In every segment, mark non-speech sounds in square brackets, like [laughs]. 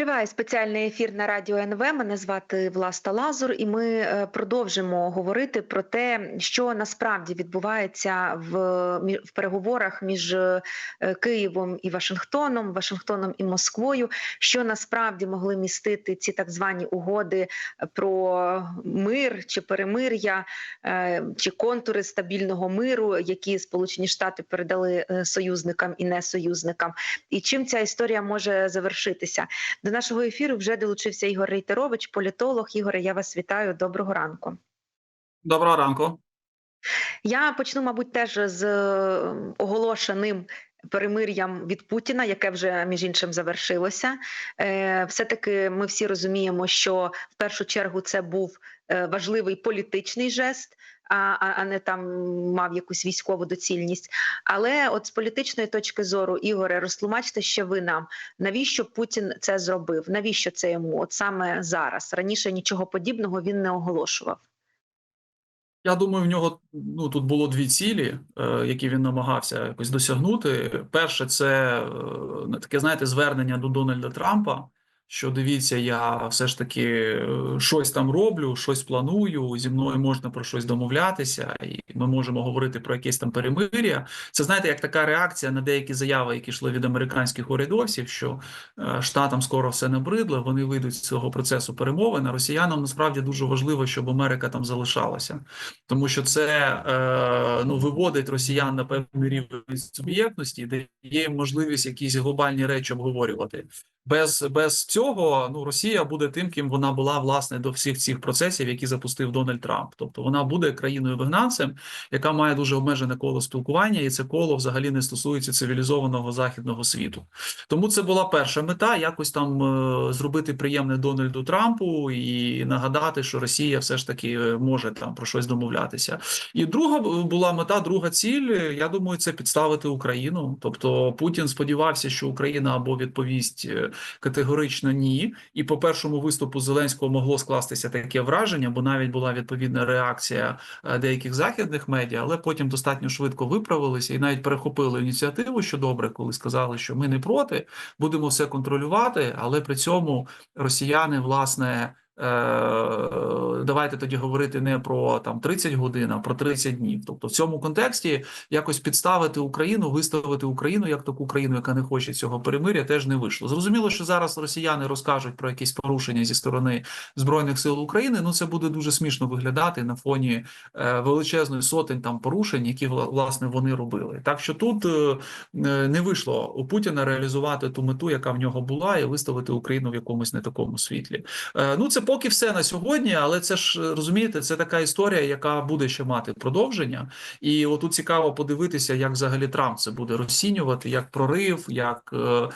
Триває спеціальний ефір на радіо НВ. Мене звати Власта Лазур, і ми е, продовжимо говорити про те, що насправді відбувається в, в переговорах між е, Києвом і Вашингтоном, Вашингтоном і Москвою, що насправді могли містити ці так звані угоди про мир чи перемир'я, е, чи контури стабільного миру, які Сполучені Штати передали союзникам і несоюзникам, і чим ця історія може завершитися. До нашого ефіру вже долучився Ігор Рейтерович, політолог. Ігоре, я вас вітаю. Доброго ранку. Доброго ранку. Я почну, мабуть, теж з е, оголошеним. Перемир'ям від Путіна, яке вже між іншим завершилося, Е, все-таки ми всі розуміємо, що в першу чергу це був е, важливий політичний жест, а, а не там мав якусь військову доцільність. Але от з політичної точки зору, Ігоре, розтлумачте ще ви нам, навіщо Путін це зробив? Навіщо це йому? От саме зараз раніше нічого подібного він не оголошував. Я думаю, в нього ну тут було дві цілі, е, які він намагався якось досягнути. Перше, це е, таке, знаєте, звернення до Дональда Трампа. Що дивіться, я все ж таки е, щось там роблю, щось планую. Зі мною можна про щось домовлятися, і ми можемо говорити про якесь там перемир'я. Це знаєте, як така реакція на деякі заяви, які йшли від американських урядовців, що е, штатам скоро все набридло, вони вийдуть з цього процесу перемовин. А росіянам насправді дуже важливо, щоб Америка там залишалася, тому що це е, ну виводить росіян на певний рівень суб'єктності, де їм можливість якісь глобальні речі обговорювати. Без, без цього ну Росія буде тим, ким вона була власне до всіх цих процесів, які запустив Дональд Трамп. Тобто вона буде країною вигнанцем, яка має дуже обмежене коло спілкування, і це коло взагалі не стосується цивілізованого західного світу. Тому це була перша мета якось там е, зробити приємне Дональду Трампу і нагадати, що Росія все ж таки е, може там про щось домовлятися. І друга була мета, друга ціль. е, Я думаю, це підставити Україну. Тобто Путін сподівався, що Україна або відповість категорично ні. І по першому виступу Зеленського могло скластися таке враження, бо навіть була відповідна реакція е, деяких західних медіа, але потім достатньо швидко виправилися і навіть перехопили ініціативу, що добре, коли сказали, що ми не проти, будемо все контролювати, але при цьому росіяни власне. Е, Давайте тоді говорити не про там 30 годин, а про 30 днів. Тобто, в цьому контексті якось підставити Україну, виставити Україну як таку країну, яка не хоче цього перемиря, теж не вийшло. Зрозуміло, що зараз росіяни розкажуть про якісь порушення зі сторони збройних сил України. Ну це буде дуже смішно виглядати на фоні е, величезної сотень там порушень, які власне вони робили. Так що тут е, не вийшло у Путіна реалізувати ту мету, яка в нього була, і виставити Україну в якомусь не такому світлі. Ну це поки все на сьогодні, але це ж розумієте, це така історія, яка буде ще мати продовження. І отут цікаво подивитися, як взагалі Трамп це буде розцінювати, як прорив, як е,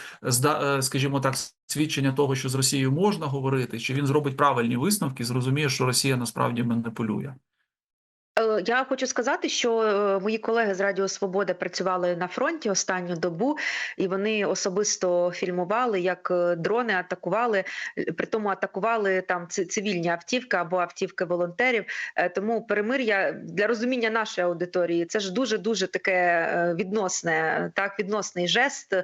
е, скажімо так, свідчення того, що з Росією можна говорити, чи він зробить правильні висновки, зрозуміє, що Росія насправді маніпулює. Е, Я хочу сказати, що е, мої колеги з Радіо Свобода працювали на фронті останню добу, і вони особисто фільмували, як е, дрони атакували, при тому атакували там цивільні автівки або автівки волонтерів. Тому перемир'я для розуміння нашої аудиторії це ж дуже дуже таке відносне, так відносний жест.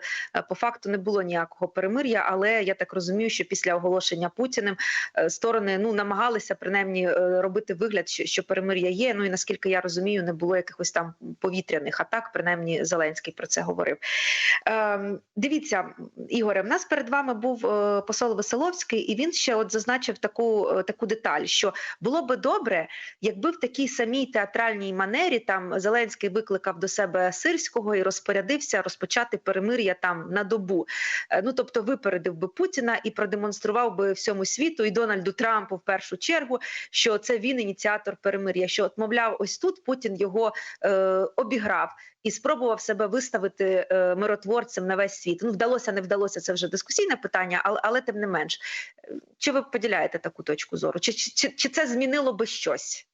По факту не було ніякого перемир'я, але я так розумію, що після оголошення Путіним сторони ну намагалися принаймні робити вигляд, що перемир'я є. Ну і наскільки я розумію, не було якихось там повітряних атак. Принаймні Зеленський про це говорив. Ем, дивіться, Ігоре, в нас перед вами був е, посол Веселовський, і він ще от зазначив таку, е, таку деталь, що було би добре, якби в такій самій театральній манері там Зеленський викликав до себе Сирського і розпорядився розпочати перемир'я там на добу. Е, Ну тобто випередив би Путіна і продемонстрував би всьому світу і Дональду Трампу в першу чергу, що це він ініціатор перемир'я. Що от, мовляв, ось тут Путін його е, обіграв і спробував себе виставити е, миротворцем на весь світ. Ну вдалося, не вдалося. Це вже дискусійне питання, але, але тим не менш, чи ви поділяєте таку точку зору? Чи, чи, чи це змінило би щось?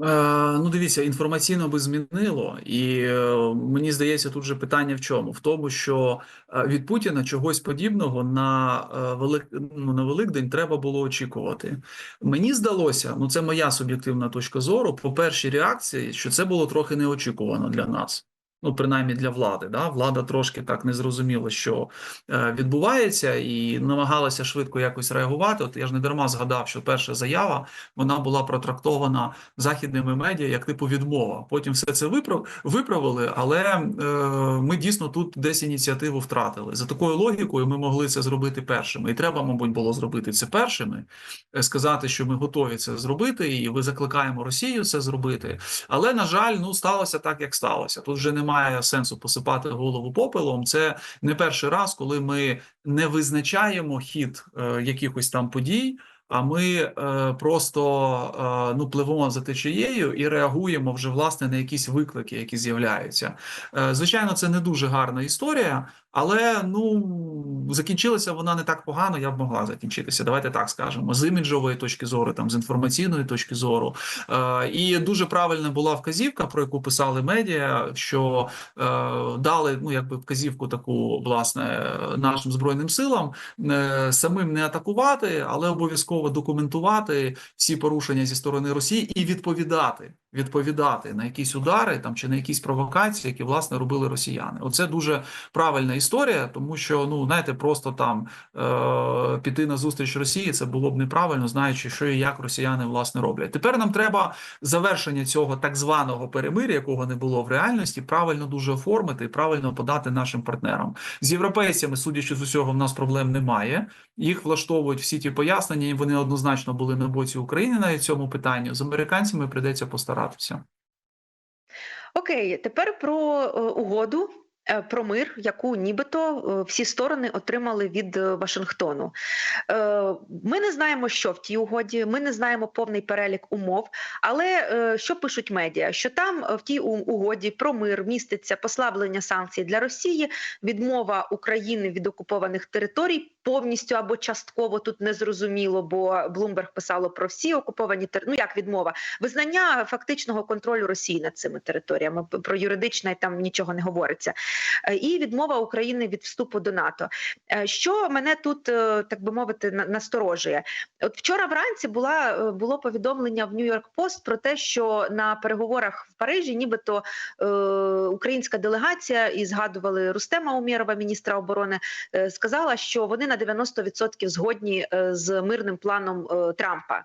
Е, ну, дивіться, інформаційно би змінило, і е, мені здається, тут же питання в чому? В тому, що е, від Путіна чогось подібного на е, велик ну, на Великдень треба було очікувати. Мені здалося, ну це моя суб'єктивна точка зору. По першій реакції, що це було трохи неочікувано для нас. Ну, принаймні для влади, да, влада трошки так не зрозуміла, що е, відбувається, і намагалася швидко якось реагувати. От я ж не дарма згадав, що перша заява вона була протрактована західними медіа як типу відмова. Потім все це виправ, виправили, але е, ми дійсно тут десь ініціативу втратили. За такою логікою ми могли це зробити першими. І треба, мабуть, було зробити це першими, е, сказати, що ми готові це зробити, і ви закликаємо Росію це зробити. Але на жаль, ну сталося так, як сталося. Тут вже немає сенсу посипати голову попелом. Це не перший раз, коли ми не визначаємо хід е, якихось там подій. А ми е, просто е, ну пливемо за течією і реагуємо вже власне на якісь виклики, які з'являються. Е, звичайно, це не дуже гарна історія, але ну закінчилася вона не так погано, я б могла закінчитися. Давайте так скажемо. З іміджової точки зору, там з інформаційної точки зору. Е, і дуже правильна була вказівка, про яку писали медіа, що е, дали ну якби вказівку таку власне нашим збройним силам е, самим не атакувати, але обов'язково документувати всі порушення зі сторони Росії і відповідати. Відповідати на якісь удари там чи на якісь провокації, які власне робили росіяни. Оце дуже правильна історія, тому що ну знаєте, просто там е- піти на зустріч Росії це було б неправильно, знаючи, що і як росіяни власне роблять. Тепер нам треба завершення цього так званого перемир'я, якого не було в реальності, правильно дуже оформити і правильно подати нашим партнерам з європейцями. Судячи з усього, в нас проблем немає. Їх влаштовують всі ті пояснення, і вони однозначно були на боці України на цьому питанні. З американцями прийдеться постаратися. Окей, тепер про е, угоду. е, Про мир, яку нібито е, всі сторони отримали від Вашингтону. Ми не знаємо, що в тій угоді, ми не знаємо повний перелік умов. Але що пишуть медіа? Що там в тій угоді про мир міститься послаблення санкцій для Росії, відмова України від окупованих територій повністю або частково тут не зрозуміло, бо Блумберг писало про всі окуповані території. Ну як відмова? Визнання фактичного контролю Росії над цими територіями. Про юридичне там нічого не говориться. Е, І відмова України від вступу до НАТО. Е, Що мене тут, е, так би мовити, насторожує? От вчора вранці була було повідомлення в Нью-Йорк Пост про те, що на переговорах в Парижі, нібито е, українська делегація і згадували Рустема Умєрова, міністра оборони, е, сказала, що вони на 90% згодні е, з мирним планом е, Трампа.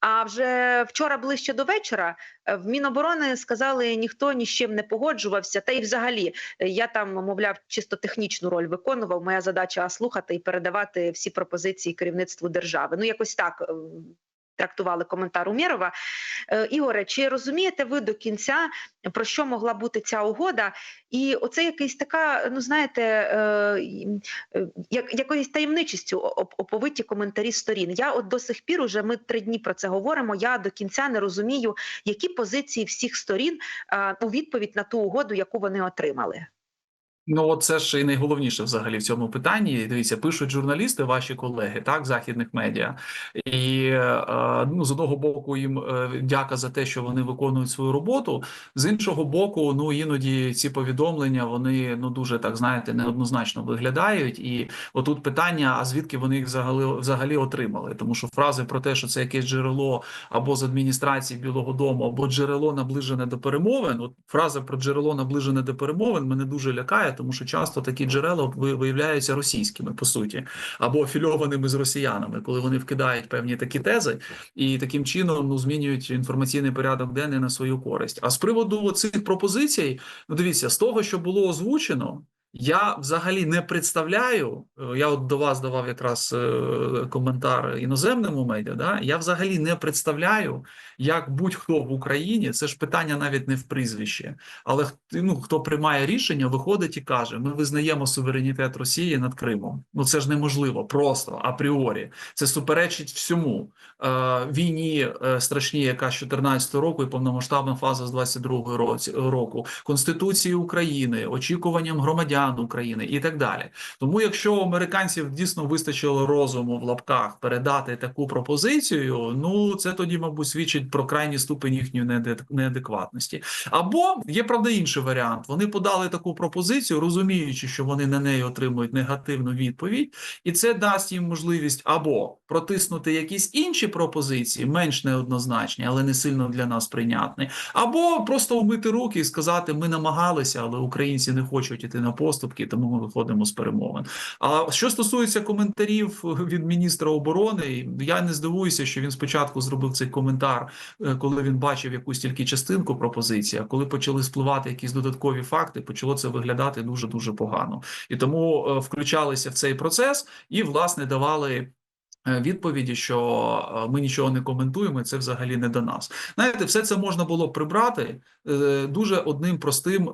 А вже вчора ближче до вечора е, в Міноборони сказали, ніхто ні з чим не погоджувався. Та й взагалі я там, мовляв, чисто технічну роль виконував. Моя задача слухати і передавати всі пропозиції керівництву держави. Ну якось так. Трактували коментар Умєрова. Е, Ігоре, чи розумієте ви до кінця, про що могла бути ця угода? І оце якийсь така, ну знаєте, е, е, як, якоюсь таємничістю оп- оповиті коментарі сторін. Я от до сих пір, уже ми три дні про це говоримо. Я до кінця не розумію, які позиції всіх сторін у відповідь на ту угоду, яку вони отримали. Ну, це ж і найголовніше взагалі в цьому питанні. Дивіться, пишуть журналісти, ваші колеги, так, західних медіа, і е, ну, з одного боку, їм е, дяка за те, що вони виконують свою роботу. З іншого боку, ну іноді ці повідомлення вони ну дуже так знаєте неоднозначно виглядають. І отут питання: а звідки вони їх взагалі взагалі отримали? Тому що фрази про те, що це якесь джерело або з адміністрації Білого Дому, або джерело наближене до перемовин. От фраза про джерело наближене до перемовин мене дуже лякає, тому що часто такі джерела виявляються російськими по суті, або афільованими з росіянами, коли вони вкидають певні такі тези і таким чином ну змінюють інформаційний порядок денний на свою користь. А з приводу цих пропозицій, ну дивіться, з того, що було озвучено. Я взагалі не представляю. е, Я от до вас давав якраз е, коментар іноземному медіа. Да? Я взагалі не представляю, як будь-хто в Україні, це ж питання навіть не в прізвищі, але ну, хто приймає рішення, виходить і каже: ми визнаємо суверенітет Росії над Кримом. Ну це ж неможливо, просто апріорі. Це суперечить всьому е, війні е, страшній, яка з 14 року і повномасштабна фаза з 22 році року, Конституції України, очікуванням громадян громадян України і так далі. Тому, якщо у американців дійсно вистачило розуму в лапках передати таку пропозицію, ну це тоді, мабуть, свідчить про крайній ступень їхньої неадекватності. Або є правда інший варіант. Вони подали таку пропозицію, розуміючи, що вони на неї отримують негативну відповідь, і це дасть їм можливість або протиснути якісь інші пропозиції, менш неоднозначні, але не сильно для нас прийнятні, або просто умити руки і сказати: ми намагалися, але українці не хочуть іти на поступки, тому ми виходимо з перемовин. А що стосується коментарів від міністра оборони, я не здивуюся, що він спочатку зробив цей коментар, е, коли він бачив якусь тільки частинку пропозиції. А коли почали спливати якісь додаткові факти, почало це виглядати дуже дуже погано. І тому е, включалися в цей процес і власне давали. Е, Відповіді, що е, ми нічого не коментуємо, це взагалі не до нас. Знаєте, все це можна було прибрати е, дуже одним простим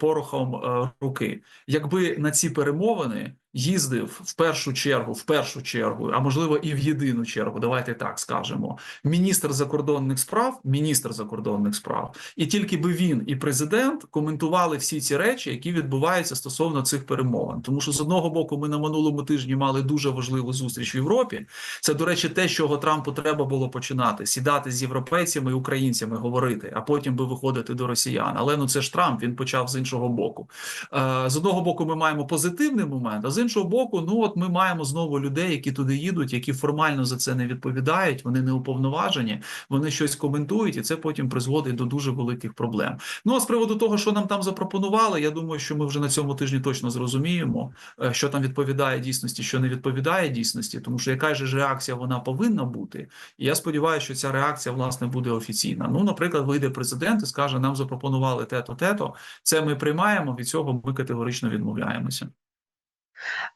порохом руки. Якби на ці перемовини їздив в першу чергу, в першу чергу, а можливо і в єдину чергу, давайте так скажемо, міністр закордонних справ, міністр закордонних справ, і тільки би він і президент коментували всі ці речі, які відбуваються стосовно цих перемовин. Тому що з одного боку, ми на минулому тижні мали дуже важливу зустріч в Європі. Це, до речі, те, чого Трампу треба було починати: сідати з європейцями і українцями, говорити, а потім би виходити до росіян. Але ну це ж Трамп, він почав з іншого боку. Е, З одного боку, ми маємо позитивний момент, а з іншого боку, ну от ми маємо знову людей, які туди їдуть, які формально за це не відповідають. Вони не уповноважені, вони щось коментують, і це потім призводить до дуже великих проблем. Ну а з приводу того, що нам там запропонували, я думаю, що ми вже на цьому тижні точно зрозуміємо, е, що там відповідає дійсності, що не відповідає дійсності, тому що яка ж реакція вона повинна бути. І я сподіваюся, що ця реакція власне буде офіційна. Ну, наприклад, вийде президент і скаже: нам запропонували те-то, те-то. Це ми приймаємо. Від цього ми категорично відмовляємося.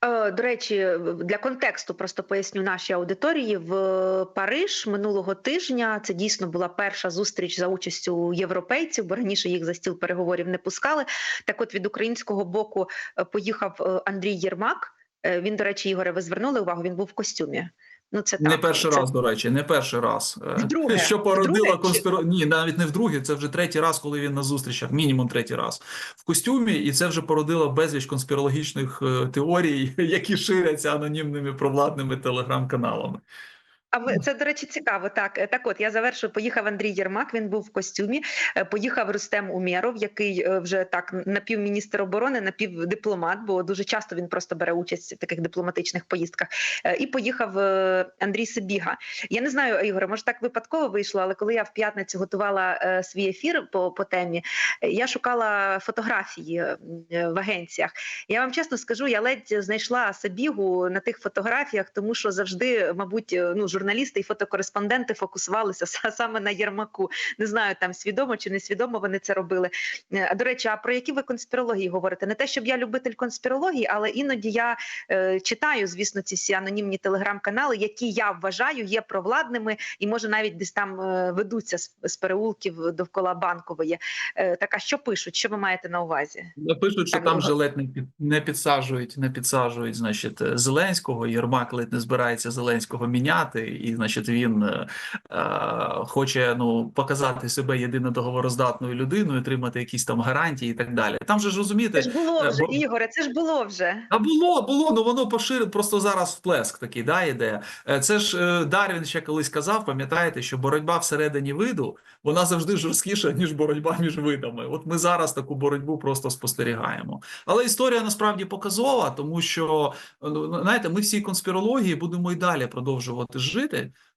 Е, До речі, для контексту просто поясню нашій аудиторії в Париж минулого тижня. Це дійсно була перша зустріч за участю європейців, бо раніше їх за стіл переговорів не пускали. Так, от від українського боку е, поїхав е, Андрій Єрмак. Він, до речі, Ігоре, ви звернули увагу. Він був в костюмі. Ну, це Не так, перший це... раз, до речі, не перший раз. Е, Вдруге? Що породила Вдруге? конспіро... Ні, навіть не вдруге, це вже третій раз, коли він на зустрічах, мінімум третій раз в костюмі, і це вже породило безліч конспірологічних е, теорій, [laughs] які ширяться анонімними провладними телеграм-каналами. А це до речі цікаво. Так Е, так, от я завершую. Поїхав Андрій Єрмак. Він був в костюмі. Е, Поїхав Рустем Умєров, який е, вже так напівміністр оборони, напівдипломат, бо дуже часто він просто бере участь в таких дипломатичних поїздках. І поїхав Андрій Сибіга. Я не знаю, Ігоре, може так випадково вийшло, але коли я в п'ятницю готувала свій ефір по, по темі, я шукала фотографії в агенціях. Я вам чесно скажу, я ледь знайшла Сибігу на тих фотографіях, тому що завжди, мабуть, ну журналісти і фотокореспонденти фокусувалися са- саме на Єрмаку. Не знаю, там свідомо чи несвідомо вони це робили. Е, А до речі, а про які ви конспірології говорите? Не те, щоб я любитель конспірології, але іноді я е, читаю, звісно, ці всі анонімні телеграм-канали, які я вважаю є провладними, і може навіть десь там е, ведуться з, з переулків довкола банкової. Е, так а що пишуть? Що ви маєте на увазі? Пишуть, що Так, там ледь не, під, не підсаджують, не підсаджують, значить, е, Зеленського. Єрмак ледь не збирається Зеленського міняти, і, значить, він е, е, хоче ну, показати себе єдино договороздатною людиною, отримати якісь там гарантії і так далі. Там же ж розумієте, Це ж було е, вже, бо- Ігоре, це ж було вже. А було, було, ну воно поширено, просто зараз вплеск такий, да, іде. Е, Це ж Дарвін ще колись казав, пам'ятаєте, що боротьба всередині виду, вона завжди жорсткіша, ніж боротьба між видами. От ми зараз таку боротьбу просто спостерігаємо. Але історія насправді показова, тому що, ну, знаєте, ми в цій конспірології будемо і далі продовжувати жити,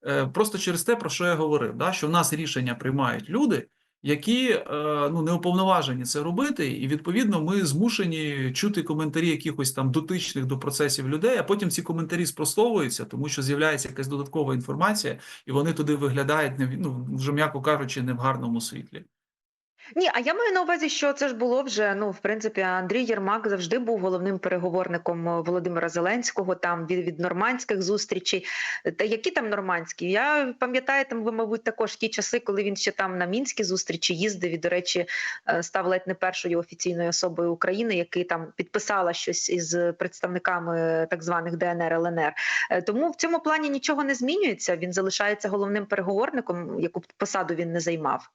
е, просто через те, про що я говорив, да, що в нас рішення приймають люди, які е, ну не уповноважені це робити, і відповідно ми змушені чути коментарі якихось там дотичних до процесів людей. А потім ці коментарі спростовуються, тому що з'являється якась додаткова інформація, і вони туди виглядають ну, вже м'яко кажучи, не в гарному світлі. Ні, а я маю на увазі, що це ж було вже. Ну, в принципі, Андрій Єрмак завжди був головним переговорником е, Володимира Зеленського. Там від, від нормандських зустрічей. Та які там нормандські? Я пам'ятаю, там ви, мабуть, також ті часи, коли він ще там на мінські зустрічі їздив і, до речі, е, став ледь не першою офіційною особою України, який там підписала щось із представниками так званих ДНР ЛНР. Е, Тому в цьому плані нічого не змінюється. Він залишається головним переговорником, яку посаду він не займав.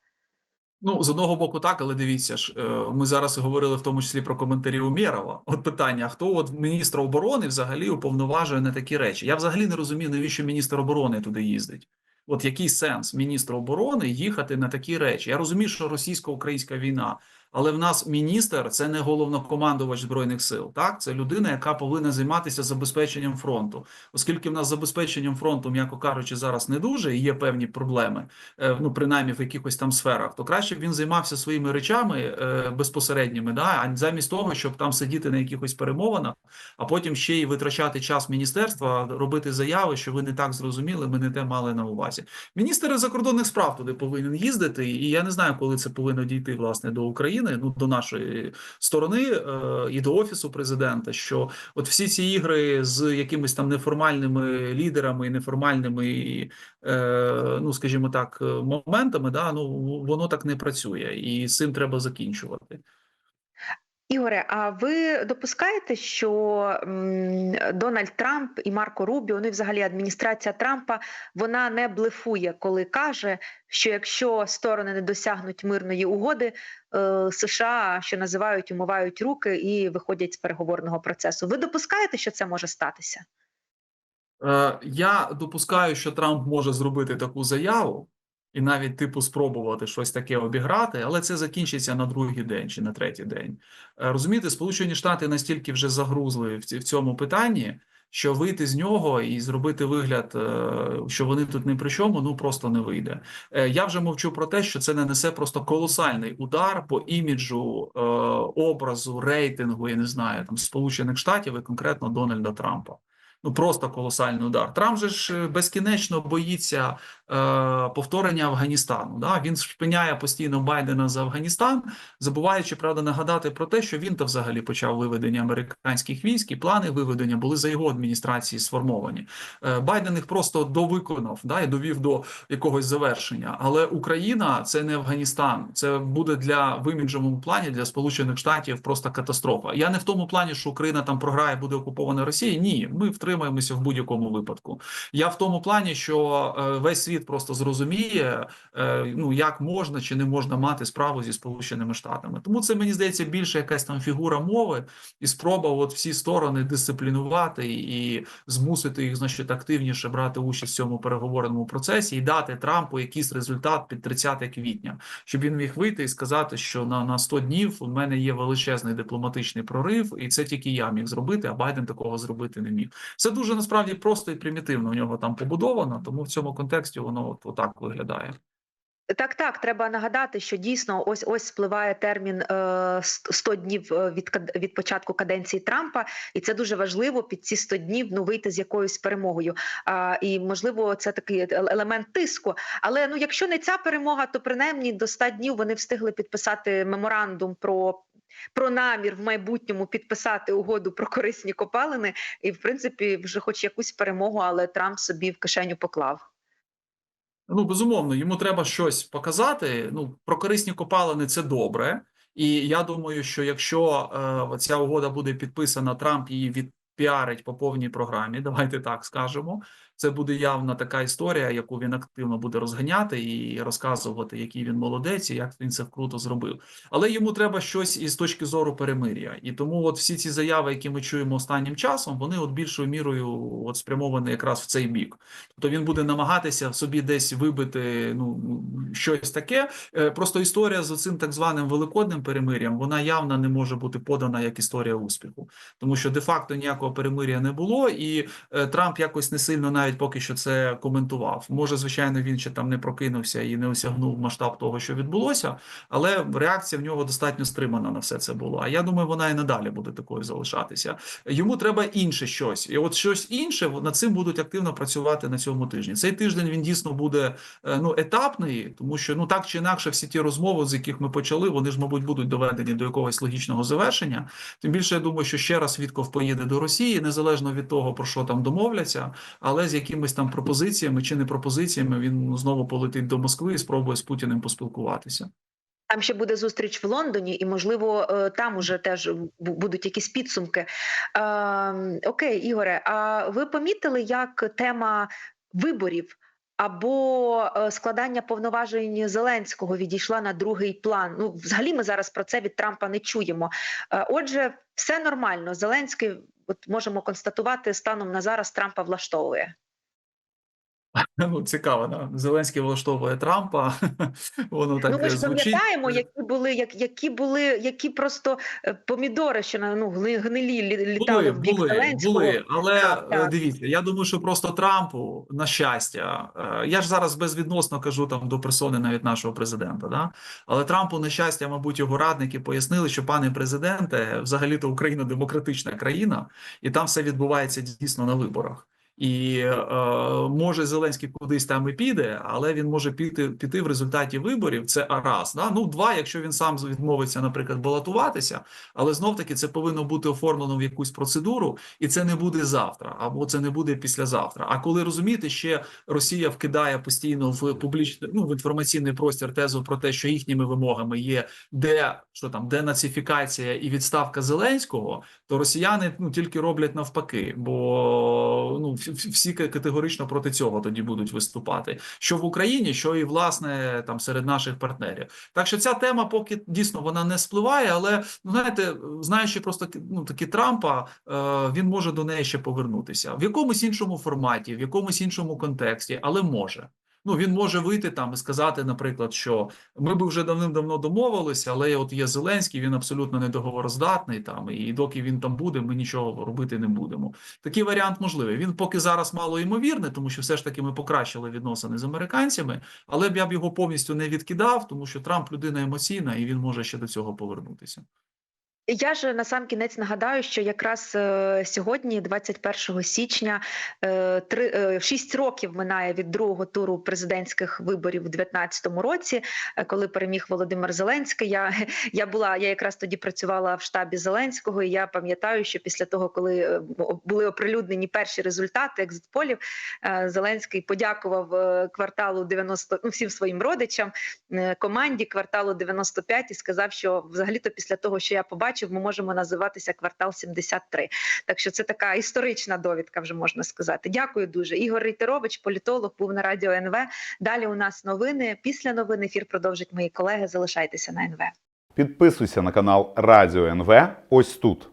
Ну, з одного боку, так, але дивіться ж, е, ми зараз говорили в тому числі про коментарі Умєрова. От питання: хто от міністр оборони взагалі уповноважує на такі речі? Я взагалі не розумію, навіщо міністр оборони туди їздить. От який сенс міністра оборони їхати на такі речі? Я розумію, що російсько-українська війна, але в нас міністр це не головнокомандувач збройних сил. Так, це людина, яка повинна займатися забезпеченням фронту, оскільки в нас забезпеченням фронту, м'яко кажучи, зараз не дуже і є певні проблеми. е, Ну, принаймні в якихось там сферах, то краще б він займався своїми речами е, безпосередніми, да, а замість того, щоб там сидіти на якихось перемовинах, а потім ще й витрачати час міністерства, робити заяви, що ви не так зрозуміли, ми не те мали на увазі. Міністр закордонних справ туди повинен їздити, і я не знаю, коли це повинно дійти власне до України, ну до нашої сторони е, і до офісу президента. Що от всі ці ігри з якимись там неформальними лідерами неформальними, е, ну скажімо так, е, моментами, да ну воно так не працює, і з цим треба закінчувати. Ігоре, а ви допускаєте, що Дональд Трамп і Марко Рубіо, ну і взагалі адміністрація Трампа, вона не блефує, коли каже, що якщо сторони не досягнуть мирної угоди, е, США, що називають, умивають руки і виходять з переговорного процесу. Ви допускаєте, що це може статися? Е, Я допускаю, що Трамп може зробити таку заяву і навіть типу спробувати щось таке обіграти, але це закінчиться на другий день чи на третій день. Е, Розумієте, Сполучені Штати настільки вже загрузли в в цьому питанні, що вийти з нього і зробити вигляд, е, що вони тут не при чому, ну просто не вийде. Е, Я вже мовчу про те, що це нанесе просто колосальний удар по іміджу, образу, рейтингу, я не знаю, там Сполучених Штатів і конкретно Дональда Трампа. Ну просто колосальний удар. Трамп же ж е, безкінечно боїться е, повторення Афганістану. Да? Він шпиняє постійно Байдена за Афганістан, забуваючи правда нагадати про те, що він то взагалі почав виведення американських військ, і плани виведення були за його адміністрації сформовані. Е, Байден їх просто довиконав да, і довів до якогось завершення. Але Україна це не Афганістан. Це буде для в іміджовому плані для Сполучених Штатів просто катастрофа. Я не в тому плані, що Україна там програє, буде окупована Росією. Ні, ми втримаємося в будь-якому випадку. Я в тому плані, що е, весь світ просто зрозуміє, е, ну як можна чи не можна мати справу зі Сполученими Штатами. Тому це мені здається більше якась там фігура мови і спроба, от всі сторони дисциплінувати і змусити їх, значить, активніше брати участь в цьому переговорному процесі і дати Трампу якийсь результат під 30 квітня, щоб він міг вийти і сказати, що на, на 100 днів у мене є величезний дипломатичний прорив, і це тільки я міг зробити, а Байден такого зробити не міг. Все дуже насправді просто і примітивно у нього там побудовано, тому в цьому контексті воно от, отак виглядає. Так, так, треба нагадати, що дійсно ось ось спливає термін е, 100 днів е, від від початку каденції Трампа, і це дуже важливо під ці 100 днів ну вийти з якоюсь перемогою. А, і можливо, це такий елемент тиску. Але ну, якщо не ця перемога, то принаймні до 100 днів вони встигли підписати меморандум про. Про намір в майбутньому підписати угоду про корисні копалини, і в принципі вже хоч якусь перемогу, але Трамп собі в кишеню поклав. Ну, безумовно, йому треба щось показати. Ну, про корисні копалини це добре. І я думаю, що якщо е, ця угода буде підписана, Трамп її відпіарить по повній програмі, давайте так скажемо. Це буде явна така історія, яку він активно буде розганяти і розказувати, який він молодець, і як він це круто зробив. Але йому треба щось із точки зору перемир'я. І тому, от всі ці заяви, які ми чуємо останнім часом, вони от більшою мірою от спрямовані якраз в цей бік. Тобто він буде намагатися собі десь вибити ну щось таке. Е, Просто історія з цим так званим великодним перемир'ям вона явно не може бути подана як історія успіху, тому що де-факто ніякого перемир'я не було, і е, Трамп якось не сильно навіть поки що це коментував. Може, звичайно, він ще там не прокинувся і не осягнув масштаб того, що відбулося, але реакція в нього достатньо стримана на все це була. А я думаю, вона і надалі буде такою залишатися. Йому треба інше щось, і от щось інше над цим будуть активно працювати на цьому тижні. Цей тиждень він дійсно буде е, ну етапний, тому що ну так чи інакше, всі ті розмови, з яких ми почали, вони ж, мабуть, будуть доведені до якогось логічного завершення. Тим більше я думаю, що ще раз Вітков поїде до Росії, незалежно від того, про що там домовляться, але з якимись там пропозиціями чи не пропозиціями він знову полетить до Москви і спробує з Путіним поспілкуватися. Там ще буде зустріч в Лондоні, і можливо е, там уже теж будуть якісь підсумки. Е, окей, Ігоре, а ви помітили, як тема виборів або е, складання повноважень Зеленського відійшла на другий план. Ну, взагалі, ми зараз про це від Трампа не чуємо. Е, Отже, все нормально. Зеленський, от можемо констатувати, станом на зараз Трампа влаштовує. [laughs] Ну, цікаво, да? Зеленський влаштовує Трампа. [laughs] Воно так ну, ми е, ж звучить. пам'ятаємо, які були, як, які були, які просто е, помідори, що на ну гнилі літали Були, в бік були, Зеленського. були, але Так, е, дивіться, я думаю, що просто Трампу, на щастя, я ж зараз безвідносно кажу там до персони навіть нашого президента, да? але Трампу, на щастя, мабуть, його радники пояснили, що пане президенте, взагалі-то Україна демократична країна, і там все відбувається дійсно на виборах. І е, може Зеленський кудись там і піде, але він може піти піти в результаті виборів. Це раз. Да? Ну, два, якщо він сам відмовиться, наприклад, балотуватися, але знов таки це повинно бути оформлено в якусь процедуру, і це не буде завтра, або це не буде післязавтра. А коли розумієте, ще Росія вкидає постійно в публічний ну в інформаційний простір тезу про те, що їхніми вимогами є де що там денацифікація і відставка Зеленського, то росіяни ну тільки роблять навпаки, бо ну всі, категорично проти цього тоді будуть виступати, що в Україні, що і власне там серед наших партнерів. Так що ця тема поки дійсно вона не спливає, але ну знаєте, знаючи просто ну такі Трампа, е, він може до неї ще повернутися в якомусь іншому форматі, в якомусь іншому контексті, але може. Ну, він може вийти там і сказати, наприклад, що ми би вже давним-давно домовилися, але от є Зеленський, він абсолютно недоговороздатний там, і доки він там буде, ми нічого робити не будемо. Такий варіант можливий. Він поки зараз мало ймовірний, тому що все ж таки ми покращили відносини з американцями, але я б його повністю не відкидав, тому що Трамп людина емоційна і він може ще до цього повернутися. Я ж на сам кінець нагадаю, що якраз е, сьогодні, 21 січня, е, три, е, 6 років минає від другого туру президентських виборів у 2019 році, е, коли переміг Володимир Зеленський. Я, я була, я якраз тоді працювала в штабі Зеленського, і я пам'ятаю, що після того, коли е, були оприлюднені перші результати екзитполів, е, Зеленський подякував е, кварталу 90, ну, всім своїм родичам, е, команді кварталу 95 і сказав, що взагалі-то після того, що я побачив, ми можемо називатися квартал 73. Так що це така історична довідка, вже можна сказати. Дякую дуже. Ігор Рейтерович, політолог, був на радіо НВ. Далі у нас новини. Після новин ефір продовжать мої колеги. Залишайтеся на НВ. Підписуйся на канал Радіо НВ ось тут.